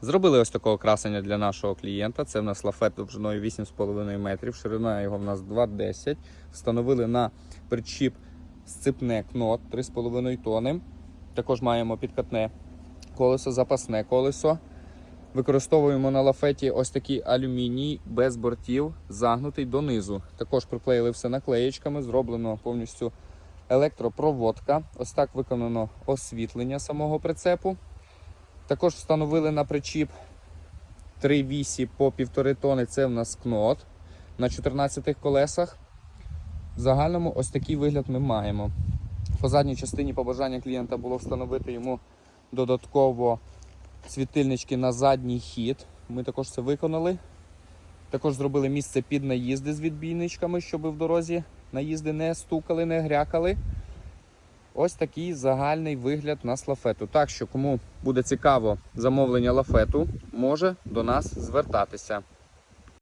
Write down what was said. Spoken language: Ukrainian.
Зробили ось такого красення для нашого клієнта. Це в нас лафет довжиною 8,5 метрів, ширина його в нас 2,10. Встановили на причіп сципне кнот 3,5 тони. Також маємо підкатне колесо, запасне колесо. Використовуємо на лафеті ось такий алюміній без бортів, загнутий донизу. Також приклеїли все наклеєчками, зроблено повністю електропроводка. Ось так виконано освітлення самого прицепу. Також встановили на причіп 3 вісі по 1,5 тони. Це в нас кнот на 14 колесах. В загальному ось такий вигляд ми маємо. По задній частині побажання клієнта було встановити йому додатково світильнички на задній хід. Ми також це виконали. Також зробили місце під наїзди з відбійничками, щоб в дорозі наїзди не стукали, не грякали. Ось такий загальний вигляд на лафету. Так що, кому буде цікаво замовлення лафету, може до нас звертатися.